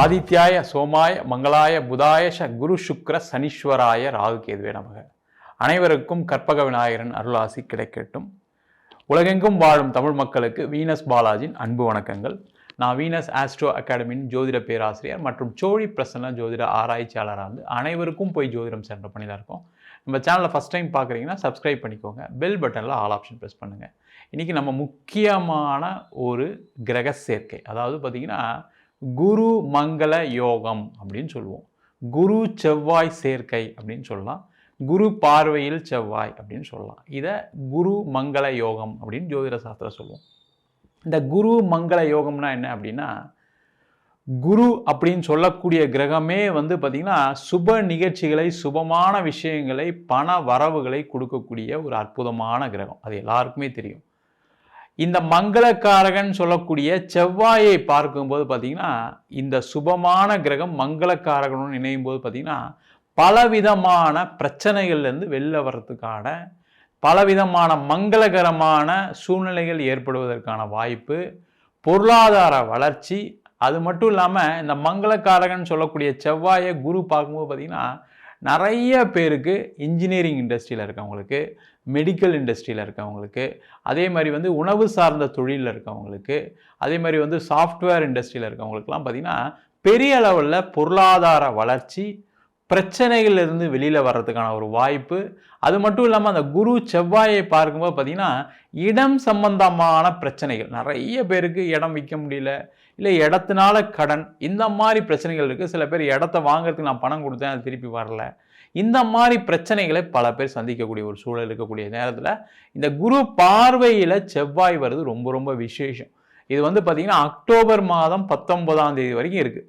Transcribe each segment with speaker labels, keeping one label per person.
Speaker 1: ஆதித்யாய சோமாய மங்களாய புதாய ச குரு சுக்ர சனீஸ்வராய ராகு கேதுவே நமக. அனைவருக்கும் கற்பக விநாயகரன் அருளாசி கிடைக்கட்டும். உலகெங்கும் வாழும் தமிழ் மக்களுக்கு வீனஸ் பாலாஜின் அன்பு வணக்கங்கள். நான் வீனஸ் ஆஸ்ட்ரோ அகாடமியின் ஜோதிட பேராசிரியர் மற்றும் சோழி பிரசன்ன ஜோதிட ஆராய்ச்சியாளராக இருந்து அனைவருக்கும் போய் ஜோதிடம் சென்ற பண்ணி தான் இருக்கோம். நம்ம சேனலை ஃபஸ்ட் டைம் பார்க்குறீங்கன்னா சப்ஸ்கிரைப் பண்ணிக்கோங்க. பெல் பட்டனில் ஆல் ஆப்ஷன் ப்ரெஸ் பண்ணுங்கள் இன்றைக்கி நம்ம முக்கியமான ஒரு கிரக சேர்க்கை. அதாவது பார்த்திங்கன்னா குரு மங்கள யோகம் அப்படின்னு சொல்லுவோம். குரு செவ்வாய் சேர்க்கை அப்படின்னு சொல்லலாம். குரு பார்வையில் செவ்வாய் அப்படின்னு சொல்லலாம். இதை குரு மங்கள யோகம் அப்படின்னு ஜோதிட சாஸ்திரம் சொல்லுவோம். இந்த குரு மங்கள யோகம்னா என்ன அப்படின்னா குரு அப்படின்னு சொல்லக்கூடிய கிரகமே வந்து பார்த்திங்கன்னா சுப நிகழ்ச்சிகளை சுபமான விஷயங்களை பண வரவுகளை கொடுக்கக்கூடிய ஒரு அற்புதமான கிரகம். அது எல்லாருக்குமே தெரியும். இந்த மங்களக்காரகன் சொல்லக்கூடிய செவ்வாயை பார்க்கும்போது பார்த்திங்கன்னா இந்த சுபமான கிரகம் மங்களக்காரகனும் இணையும் போது பார்த்திங்கன்னா பலவிதமான பிரச்சனைகள்லேருந்து வெளில வர்றதுக்கான பலவிதமான மங்களகரமான சூழ்நிலைகள் ஏற்படுவதற்கான வாய்ப்பு பொருளாதார வளர்ச்சி அது மட்டும் இல்லாமல் இந்த மங்களக்காரகன் சொல்லக்கூடிய செவ்வாயை குரு பார்க்கும்போது பார்த்திங்கன்னா நிறைய பேருக்கு இன்ஜினியரிங் இண்டஸ்ட்ரியில் இருக்கவங்களுக்கு மெடிக்கல் இண்டஸ்ட்ரியில் இருக்கவங்களுக்கு அதே மாதிரி வந்து உணவு சார்ந்த தொழிலில் இருக்கவங்களுக்கு அதே மாதிரி வந்து சாஃப்ட்வேர் இண்டஸ்ட்ரியில் இருக்கவங்களுக்குலாம் பார்த்திங்கன்னா பெரிய அளவில் பொருளாதார வளர்ச்சி பிரச்சனைகள்லேருந்து வெளியில் வர்றதுக்கான ஒரு வாய்ப்பு. அது மட்டும் இல்லாமல் அந்த குரு செவ்வாயை பார்க்கும்போது பார்த்திங்கன்னா இடம் சம்பந்தமான பிரச்சனைகள். நிறைய பேருக்கு இடம் விற்க முடியல இல்லை இடத்தினால கடன். இந்த மாதிரி பிரச்சனைகள் இருக்குது சில பேர் இடத்த வாங்குறதுக்கு நான் பணம் கொடுத்தேன் அது திருப்பி வரல. இந்த மாதிரி பிரச்சனைகளை பல பேர் சந்திக்கக்கூடிய ஒரு சூழல் இருக்கக்கூடிய நேரத்தில் இந்த குரு பார்வையில் செவ்வாய் வருது ரொம்ப ரொம்ப விசேஷம். இது வந்து பார்த்திங்கன்னா அக்டோபர் மாதம் பத்தொன்பதாம் தேதி வரைக்கும் இருக்குது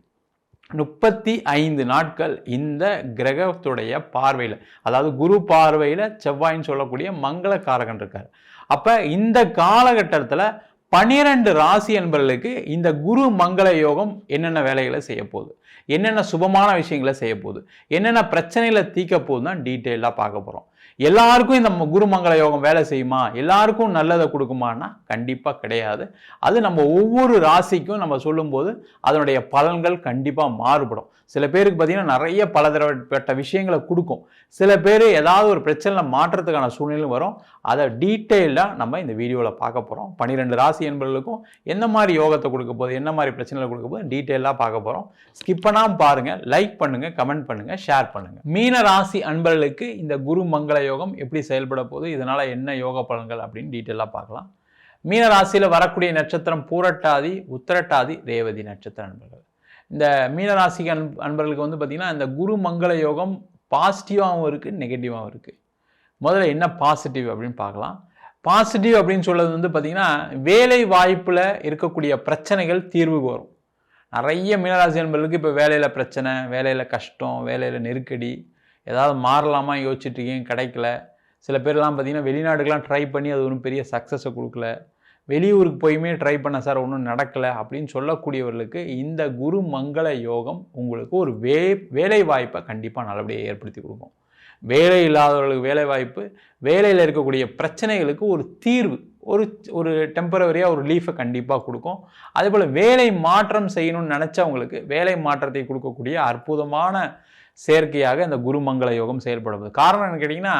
Speaker 1: முப்பத்தி ஐந்து நாட்கள் இந்த கிரகத்துடைய பார்வையில் அதாவது குரு பார்வையில் செவ்வாயின்னு சொல்லக்கூடிய மங்கள காரகன் இருக்கார். அப்போ இந்த காலகட்டத்தில் பனிரெண்டு ராசி என்பவர்களுக்கு இந்த குரு மங்கள யோகம் என்னென்ன வேலைகளை செய்ய போகுது? என்னென்ன சுபமான விஷயங்களை செய்ய போகுது? என்னென்ன பிரச்சனைகளை தீக்க போகுதுன்னு தான் டீட்டெயிலாக பார்க்க போகிறோம் எல்லாருக்கும் இந்த குரு மங்கள யோகம் வேலை செய்யுமா? எல்லாருக்கும் நல்லதை கொடுக்குமான்னா கண்டிப்பாக கிடையாது. அது நம்ம ஒவ்வொரு ராசிக்கும் நம்ம சொல்லும்போது அதனுடைய பலன்கள் கண்டிப்பாக மாறுபடும். சில பேருக்கு பார்த்தீங்கன்னா நிறைய பலதரப்பட்ட விஷயங்களை கொடுக்கும். சில பேர் ஏதாவது ஒரு பிரச்சனையில் மாற்றத்துக்கான சூழ்நிலையும் வரும். அதை டீட்டெயில்டாக நம்ம இந்த வீடியோவில் பார்க்க போகிறோம் பன்னிரெண்டு ராசி என்பவர்களுக்கும் என்ன மாதிரி யோகத்தை கொடுக்க போகுது என்ன மாதிரி பிரச்சனைகளை கொடுக்க போகுது டீட்டெயிலாக பார்க்க போகிறோம் ஸ்கிப் பண்ணாமல் பாருங்கள் லைக் பண்ணுங்கள் கமெண்ட் பண்ணுங்கள் ஷேர் பண்ணுங்கள் மீன ராசி அன்பர்களுக்கு இந்த குரு மங்கள யோகம் எப்படி செயல்பட போகுது இதனால் என்ன யோக பலன்கள் அப்படின்னு டீட்டெயிலாக பார்க்கலாம். மீன ராசியில் வரக்கூடிய நட்சத்திரம் பூரட்டாதி உத்திரட்டாதி ரேவதி நட்சத்திர அன்பர்கள். இந்த மீனராசி அன் அன்பர்களுக்கு வந்து பார்த்திங்கன்னா இந்த குரு மங்கள யோகம் பாசிட்டிவாகவும் இருக்குது நெகட்டிவாகவும் இருக்குது முதல்ல என்ன பாசிட்டிவ் அப்படின்னு பார்க்கலாம். பாசிட்டிவ் அப்படின்னு சொல்கிறது வந்து பார்த்திங்கன்னா வேலை வாய்ப்பில் இருக்கக்கூடிய பிரச்சனைகள் தீர்வுக்கு வரும் நிறைய மீனராசி அன்பர்களுக்கு இப்போ வேலையில் பிரச்சனை வேலையில் கஷ்டம் வேலையில் நெருக்கடி ஏதாவது மாறலாமா யோசிச்சுட்ருக்கீங்க கிடைக்கல. சில பேர்லாம் பார்த்திங்கன்னா வெளிநாடுக்கெலாம் ட்ரை பண்ணி அது ஒன்றும் பெரிய சக்ஸஸை கொடுக்கல. வெளியூருக்கு போயுமே ட்ரை பண்ண சார் ஒன்றும் நடக்கலை அப்படின்னு சொல்லக்கூடியவர்களுக்கு இந்த குரு மங்கள யோகம் உங்களுக்கு ஒரு வே வேலை வாய்ப்பை கண்டிப்பாக நல்லபடியாக ஏற்படுத்தி கொடுக்கும். வேலை இல்லாதவர்களுக்கு வேலை வாய்ப்பு வேலையில் இருக்கக்கூடிய பிரச்சனைகளுக்கு ஒரு தீர்வு ஒரு ஒரு டெம்பரவரியாக ஒரு லீஃபை கண்டிப்பாக கொடுக்கும். அதேபோல் வேலை மாற்றம் செய்யணும்னு நினச்சவங்களுக்கு வேலை மாற்றத்தை கொடுக்கக்கூடிய அற்புதமான செயற்கையாக இந்த குருமங்கள யோகம் செயல்படுவது காரணம் என்ன கேட்டிங்கன்னா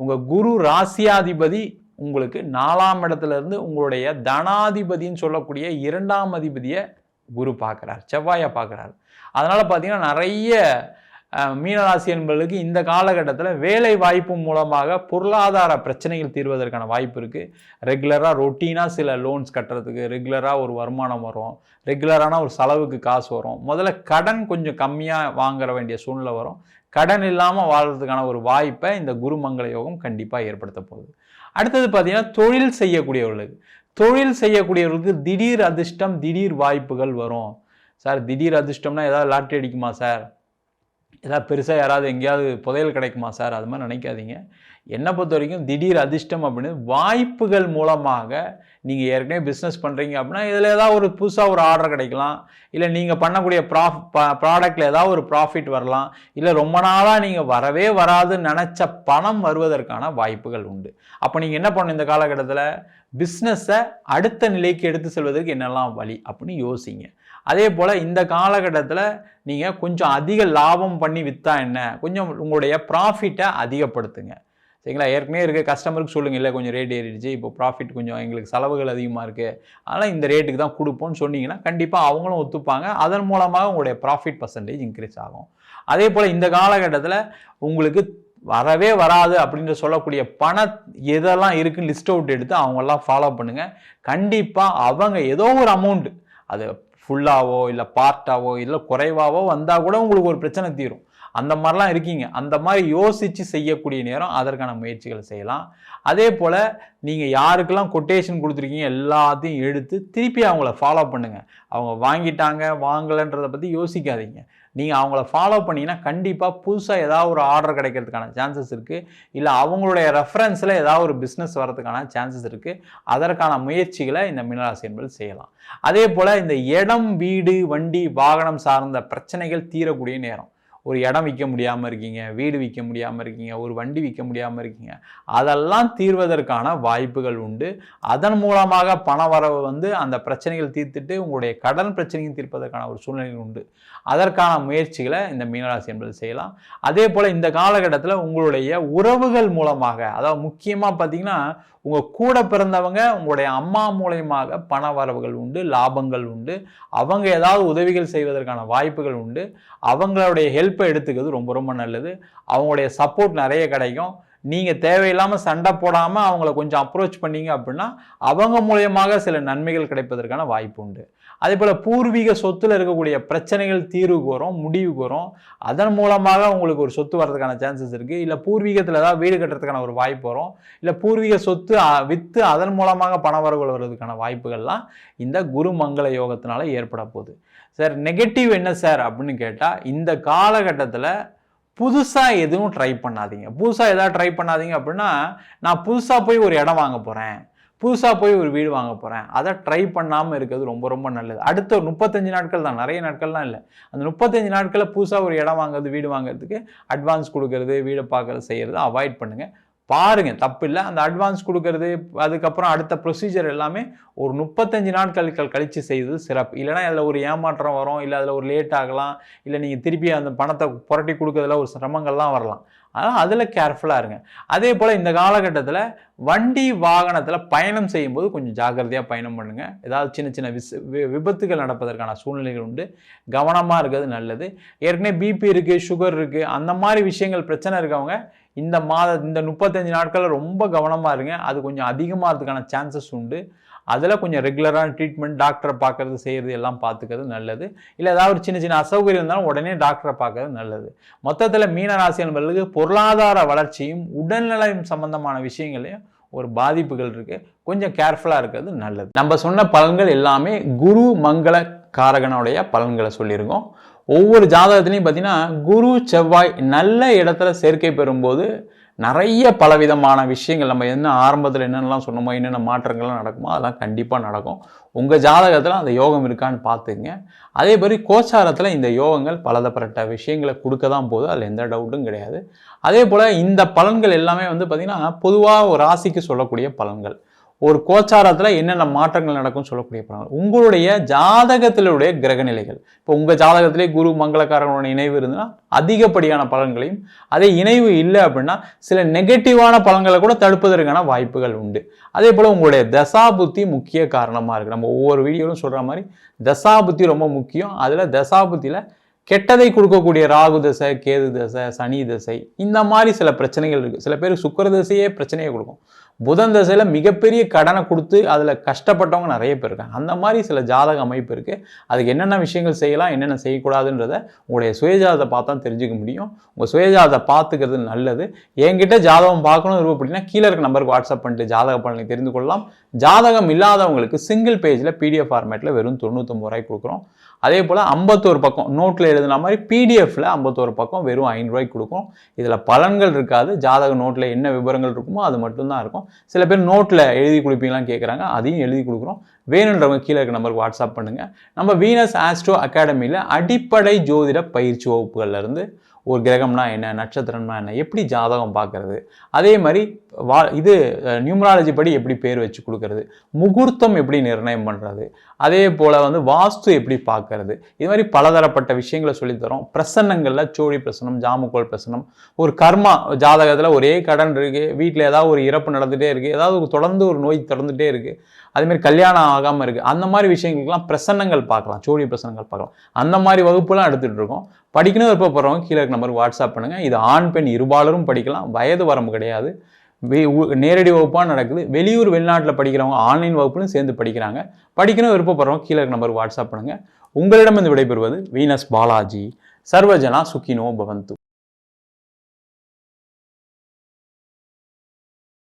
Speaker 1: உங்கள் குரு ராசியாதிபதி உங்களுக்கு நாலாம் இடத்துல இருந்து உங்களுடைய தனாதிபதின்னு சொல்லக்கூடிய இரண்டாம் அதிபதியை குரு பார்க்குறார் செவ்வாயை பார்க்குறாரு. அதனால் பார்த்தீங்கன்னா நிறைய மீனராசி என்பவர்களுக்கு இந்த காலகட்டத்தில் வேலை வாய்ப்பு மூலமாக பொருளாதார பிரச்சனைகள் தீர்வதற்கான வாய்ப்பு இருக்குது ரெகுலராக ரொட்டீனாக சில லோன்ஸ் கட்டுறதுக்கு ரெகுலராக ஒரு வருமானம் வரும் ரெகுலரான ஒரு செலவுக்கு காசு வரும். முதல்ல கடன் கொஞ்சம் கம்மியாக வாங்குற வேண்டிய சூழ்நிலை வரும். கடன் இல்லாமல் வாழ்கிறதுக்கான ஒரு வாய்ப்பை இந்த குருமங்கள யோகம் கண்டிப்பாக ஏற்படுத்த போகுது. அடுத்தது பார்த்தீங்கன்னா தொழில் செய்யக்கூடியவர்களுக்கு. தொழில் செய்யக்கூடியவர்களுக்கு திடீர் அதிர்ஷ்டம் திடீர் வாய்ப்புகள் வரும். சார் திடீர் அதிர்ஷ்டம்னா ஏதாவது லாட்ரி அடிக்குமா சார்? ஏதாவது பெருசாக யாராவது எங்கேயாவது புதையல் கிடைக்குமா சார்? அது மாதிரி நினைக்காதீங்க. என்னை பொறுத்த வரைக்கும் திடீர் அதிர்ஷ்டம் அப்படின்னு வாய்ப்புகள் மூலமாக நீங்கள் ஏற்கனவே பிஸ்னஸ் பண்ணுறீங்க அப்படின்னா இதில் ஏதாவது ஒரு புதுசாக ஒரு ஆர்டர் கிடைக்கலாம். இல்லை நீங்கள் பண்ணக்கூடிய ப்ராஃப் ப்ராடக்டில் ஏதாவது ஒரு ப்ராஃபிட் வரலாம். இல்லை ரொம்ப நாளாக நீங்கள் வரவே வராதுன்னு நினச்ச பணம் வருவதற்கான வாய்ப்புகள் உண்டு. அப்போ நீங்கள் என்ன பண்ணணும் இந்த காலகட்டத்தில்? பிஸ்னஸை அடுத்த நிலைக்கு எடுத்து செல்வதற்கு என்னெல்லாம் வழி அப்படின்னு யோசிங்க. அதே போல் இந்த காலகட்டத்தில் நீங்கள் கொஞ்சம் அதிக லாபம் பண்ணி விற்றா என்ன? கொஞ்சம் உங்களுடைய ப்ராஃபிட்டை அதிகப்படுத்துங்க. சரிங்களா? ஏற்கனவே இருக்க கஸ்டமருக்கு சொல்லுங்கள் இல்லை கொஞ்சம் ரேட் ஏறிடுச்சு. இப்போ ப்ராஃபிட் கொஞ்சம் எங்களுக்கு செலவுகள் அதிகமாக இருக்குது அதனால் இந்த ரேட்டுக்கு தான் கொடுப்போம்னு சொன்னீங்கன்னா கண்டிப்பாக அவங்களும் ஒத்துப்பாங்க. அதன் மூலமாக உங்களுடைய ப்ராஃபிட் பர்சன்டேஜ் இன்க்ரீஸ் ஆகும். அதே போல் இந்த காலகட்டத்தில் உங்களுக்கு வரவே வராது அப்படின்ற சொல்லக்கூடிய பண எதெல்லாம் இருக்குன்னு லிஸ்ட் அவுட் எடுத்து அவங்கெல்லாம் ஃபாலோ பண்ணுங்கள் கண்டிப்பாக அவங்க ஏதோ ஒரு அமௌண்ட் அது ஃபுல்லாவோ இல்லை பார்ட்டாவோ இல்லை குறைவாவோ வந்தால் கூட உங்களுக்கு ஒரு பிரச்சனை தீரும். அந்த மாதிரிலாம் இருக்கீங்க. அந்த மாதிரி யோசித்து செய்யக்கூடிய நேரம் அதற்கான முயற்சிகளை செய்யலாம். அதே போல் நீங்கள் யாருக்கெல்லாம் கொட்டேஷன் கொடுத்துருக்கீங்க எல்லாத்தையும் எடுத்து திருப்பி அவங்கள ஃபாலோ பண்ணுங்கள் அவங்க வாங்கிட்டாங்க வாங்கலைன்றதை பற்றி யோசிக்காதீங்க. நீங்கள் அவங்கள ஃபாலோ பண்ணிங்கன்னா கண்டிப்பாக புதுசாக ஏதாவது ஒரு ஆர்டர் கிடைக்கிறதுக்கான சான்சஸ் இருக்குது இல்லை அவங்களுடைய ரெஃபரன்ஸில் ஏதாவது ஒரு பிஸ்னஸ் வரதுக்கான சான்சஸ் இருக்குது அதற்கான முயற்சிகளை இந்த மீனராசி என்பது செய்யலாம். அதே போல் இந்த இடம் வீடு வண்டி வாகனம் சார்ந்த பிரச்சனைகள் தீரக்கூடிய நேரம். ஒரு இடம் விற்க முடியாமல் இருக்கீங்க வீடு விற்க முடியாமல் இருக்கீங்க ஒரு வண்டி விற்க முடியாமல் இருக்கீங்க அதெல்லாம் தீர்வதற்கான வாய்ப்புகள் உண்டு. அதன் மூலமாக பண வரவு வந்து அந்த பிரச்சனைகள் தீர்த்துட்டு உங்களுடைய கடன் பிரச்சனையும் தீர்ப்பதற்கான ஒரு சூழ்நிலை உண்டு. அதற்கான முயற்சிகளை இந்த மீனராசி என்பது செய்யலாம். அதே போல் இந்த காலகட்டத்தில் உங்களுடைய உறவுகள் மூலமாக அதாவது முக்கியமாக பார்த்தீங்கன்னா உங்கள் கூட பிறந்தவங்க உங்களுடைய அம்மா மூலயமாக பண வரவுகள் உண்டு லாபங்கள் உண்டு. அவங்க ஏதாவது உதவிகள் செய்வதற்கான வாய்ப்புகள் உண்டு. அவங்களுடைய ஹெல்ப்பை எடுத்துக்கிறது ரொம்ப ரொம்ப நல்லது. அவங்களுடைய சப்போர்ட் நிறைய கிடைக்கும். நீங்கள் தேவையில்லாமல் சண்டை போடாமல் அவங்கள கொஞ்சம் அப்ரோச் பண்ணீங்க அப்படின்னா அவங்க மூலியமாக சில நன்மைகள் கிடைப்பதற்கான வாய்ப்பு உண்டு. அதே போல் பூர்வீக சொத்தில் இருக்கக்கூடிய பிரச்சனைகள் தீர்வுக்கு வரும் முடிவுக்கு வரும் அதன் மூலமாக உங்களுக்கு ஒரு சொத்து வர்றதுக்கான சான்சஸ் இருக்குது இல்லை பூர்வீகத்தில் ஏதாவது வீடு கட்டுறதுக்கான ஒரு வாய்ப்பு வரும். இல்லை பூர்வீக சொத்து விற்று அதன் மூலமாக பண வரவுகள் வர்றதுக்கான வாய்ப்புகள்லாம் இந்த குரு மங்கள யோகத்தினால ஏற்பட போகுது. சார் நெகட்டிவ் என்ன சார் அப்படின்னு கேட்டால் இந்த காலகட்டத்தில் புதுசாக எதுவும் ட்ரை பண்ணாதீங்க. புதுசாக எதாவது ட்ரை பண்ணாதீங்க அப்படின்னா நான் புதுசாக போய் ஒரு இடம் வாங்க போகிறேன் புதுசாக போய் ஒரு வீடு வாங்க போகிறேன் அதை ட்ரை பண்ணாமல் இருக்கிறது ரொம்ப ரொம்ப நல்லது. அடுத்த ஒரு முப்பத்தஞ்சு நாட்கள் தான். நிறைய நாட்கள்லாம் இல்லை. அந்த முப்பத்தஞ்சு நாட்களில் புதுசாக ஒரு இடம் வாங்குறது வீடு வாங்குறதுக்கு அட்வான்ஸ் கொடுக்கறது வீடை பார்க்கறது செய்கிறது அவாய்ட் பண்ணுங்கள் பாருங்கள் தப்பு இல்லை அந்த அட்வான்ஸ் கொடுக்கறது அதுக்கப்புறம் அடுத்த ப்ரொசீஜர் எல்லாமே ஒரு முப்பத்தஞ்சு நாட்கள் கழித்து செய்தது சிறப்பு. இல்லைனா அதில் ஒரு ஏமாற்றம் வரும் இல்லை அதில் ஒரு லேட் ஆகலாம் இல்லை நீங்கள் திருப்பி அந்த பணத்தை புரட்டி கொடுக்கறதுல ஒரு சிரமங்கள்லாம் வரலாம். அதனால் அதில் கேர்ஃபுல்லாக இருங்க. அதே போல் இந்த காலகட்டத்தில் வண்டி வாகனத்தில் பயணம் செய்யும்போது கொஞ்சம் ஜாக்கிரதையாக பயணம் பண்ணுங்கள் ஏதாவது சின்ன சின்ன விஸ் விபத்துகள் நடப்பதற்கான சூழ்நிலைகள் உண்டு. கவனமாக இருக்கிறது நல்லது. ஏற்கனவே பிபி இருக்குது சுகர் இருக்குது அந்த மாதிரி விஷயங்கள் பிரச்சனை இருக்கவங்க இந்த மாத இந்த முப்பத்தஞ்சு நாட்களில் ரொம்ப கவனமாக இருங்க. அது கொஞ்சம் அதிகமாகிறதுக்கான சான்சஸ் உண்டு. அதில் கொஞ்சம் ரெகுலரான ட்ரீட்மெண்ட் டாக்டரை பார்க்கறது செய்கிறது எல்லாம் பார்த்துக்கிறது நல்லது. இல்லை ஏதாவது ஒரு சின்ன சின்ன அசௌகரியம் இருந்தாலும் உடனே டாக்டரை பார்க்கறது நல்லது. மொத்தத்தில் மீனராசி என்பவர்களுக்கு பொருளாதார வளர்ச்சியும் உடல்நலம் சம்பந்தமான விஷயங்களையும் ஒரு பாதிப்புகள் இருக்குது கொஞ்சம் கேர்ஃபுல்லாக இருக்கிறது நல்லது. நம்ம சொன்ன பலன்கள் எல்லாமே குரு மங்கள காரகனுடைய பலன்களை சொல்லியிருக்கோம். ஒவ்வொரு ஜாதகத்துலையும் பார்த்தீங்கன்னா குரு செவ்வாய் நல்ல இடத்துல சேர்க்கை பெறும்போது நிறைய பலவிதமான விஷயங்கள் நம்ம என்ன ஆரம்பத்தில் என்னென்னலாம் சொன்னோமோ என்னென்ன மாற்றங்கள்லாம் நடக்குமோ அதெல்லாம் கண்டிப்பாக நடக்கும். உங்கள் ஜாதகத்தில் அந்த யோகம் இருக்கான்னு பார்த்துங்க. அதே மாதிரி கோச்சாரத்தில் இந்த யோகங்கள் பலதப்பட்ட விஷயங்களை கொடுக்க தான் போகுது. அதில் எந்த டவுட்டும் கிடையாது. அதே போல் இந்த பலன்கள் எல்லாமே வந்து பார்த்திங்கன்னா பொதுவாக ஒரு ராசிக்கு சொல்லக்கூடிய பலன்கள். ஒரு கோச்சாரத்தில் என்னென்ன மாற்றங்கள் நடக்கும் சொல்லக்கூடிய பலன்கள் உங்களுடைய ஜாதகத்திலுடைய கிரகநிலைகள். இப்போ உங்கள் ஜாதகத்திலே குரு மங்களக்காரங்களோட இணைவு இருந்ததுன்னா அதிகப்படியான பலன்களையும் அதே இணைவு இல்லை அப்படின்னா சில நெகட்டிவான பலன்களை கூட தடுப்பதற்கான வாய்ப்புகள் உண்டு. அதே போல் உங்களுடைய தசாபுத்தி முக்கிய காரணமாக இருக்குது நம்ம ஒவ்வொரு வீடியோவிலும் சொல்கிற மாதிரி தசாபுத்தி ரொம்ப முக்கியம். அதில் தசாபுத்தியில் கெட்டதை கொடுக்கக்கூடிய ராகு தசை கேது தசை சனி தசை இந்த மாதிரி சில பிரச்சனைகள் இருக்குது சில பேர் சுக்கர தசையே பிரச்சனையை கொடுக்கும். புதன் தசையில் மிகப்பெரிய கடனை கொடுத்து அதில் கஷ்டப்பட்டவங்க நிறைய பேர் இருக்காங்க. அந்த மாதிரி சில ஜாதக அமைப்பு இருக்குது அதுக்கு என்னென்ன விஷயங்கள் செய்யலாம் என்னென்ன செய்யக்கூடாதுன்றத உங்களுடைய சுயஜாதத்தை பார்த்தா தெரிஞ்சுக்க முடியும். உங்கள் சுயஜாதத்தை பார்த்துக்கிறது நல்லது. என்கிட்ட ஜாதகம் பார்க்கணும் இருக்கும் அப்படின்னா கீழே இருக்க நம்பருக்கு வாட்ஸ்அப் பண்ணிட்டு ஜாதக பலனை தெரிந்து கொள்ளலாம். ஜாதகம் இல்லாதவங்களுக்கு சிங்கிள் பேஜில் பிடிஎஃப் ஃபார்மேட்டில் வெறும் தொண்ணூற்றொம்பது ரூபாய்க்கு கொடுக்குறோம். அதே போல் ஐம்பத்தோரு பக்கம் நோட்டில் எழுதுன மாதிரி பிடிஎஃப்பில் ஐம்பத்தோரு பக்கம் வெறும் ஐநூறுரூவாய்க்கு கொடுக்கும். இதில் பலன்கள் இருக்காது. ஜாதக நோட்டில் என்ன விவரங்கள் இருக்குமோ அது மட்டும்தான் இருக்கும். சில பேர் நோட்டில் எழுதி கொடுப்பீங்களாம் கேட்குறாங்க அதையும் எழுதி கொடுக்குறோம். வேணுன்றவங்க கீழே இருக்க நம்பருக்கு வாட்ஸ்அப் பண்ணுங்கள் நம்ம வீனஸ் ஆஸ்ட்ரோ அகாடமியில் அடிப்படை ஜோதிட பயிற்சி வகுப்புகள்லேருந்து ஒரு கிரகம்னா என்ன நட்சத்திரம்னா என்ன எப்படி ஜாதகம் பார்க்கறது? அதே மாதிரி வா இது நியூமராலஜி படி எப்படி பேர் வச்சு கொடுக்கறது? முகூர்த்தம் எப்படி நிர்ணயம் பண்ணுறது அதே போல் வந்து வாஸ்து எப்படி பார்க்கறது? இது மாதிரி பலதரப்பட்ட விஷயங்களை சொல்லித்தரோம் பிரசன்னங்களில் சோழி பிரசனம் ஜாமுக்கோள் பிரசனம் ஒரு கர்மா ஜாதகத்தில் ஒரே கடன் இருக்குது வீட்டில் ஏதாவது ஒரு இறப்பு நடந்துகிட்டே இருக்குது ஏதாவது ஒரு தொடர்ந்து ஒரு நோய் தொடர்ந்துகிட்டே இருக்குது அதேமாதிரி கல்யாணம் ஆகாமல் இருக்குது அந்த மாதிரி விஷயங்களுக்கெல்லாம் பிரசன்னங்கள் பார்க்கலாம் சோழி பிரசனங்கள் பார்க்கலாம். அந்த மாதிரி வகுப்புலாம் எடுத்துகிட்டு இருக்கோம். படிக்கணும் விருப்பப்படுறவங்க கீழே இருக்க நம்பருக்கு வாட்ஸ்அப் பண்ணுங்கள் இது ஆண் பெண் இருபாலரும் படிக்கலாம். வயது வரம்பு கிடையாது. உ- நேரடி வகுப்பாக நடக்குது. வெளியூர் வெளிநாட்டில் படிக்கிறவங்க ஆன்லைன் வகுப்புலையும் சேர்ந்து படிக்கிறாங்க. படிக்கணும் விருப்பப்படுறவங்க கீழே இருக்க நம்பருக்கு வாட்ஸ்அப் பண்ணுங்கள் உங்களிடம் விடைபெறுவது வீனஸ் பாலாஜி. சர்வஜனா சுக்கினோ பவந்து.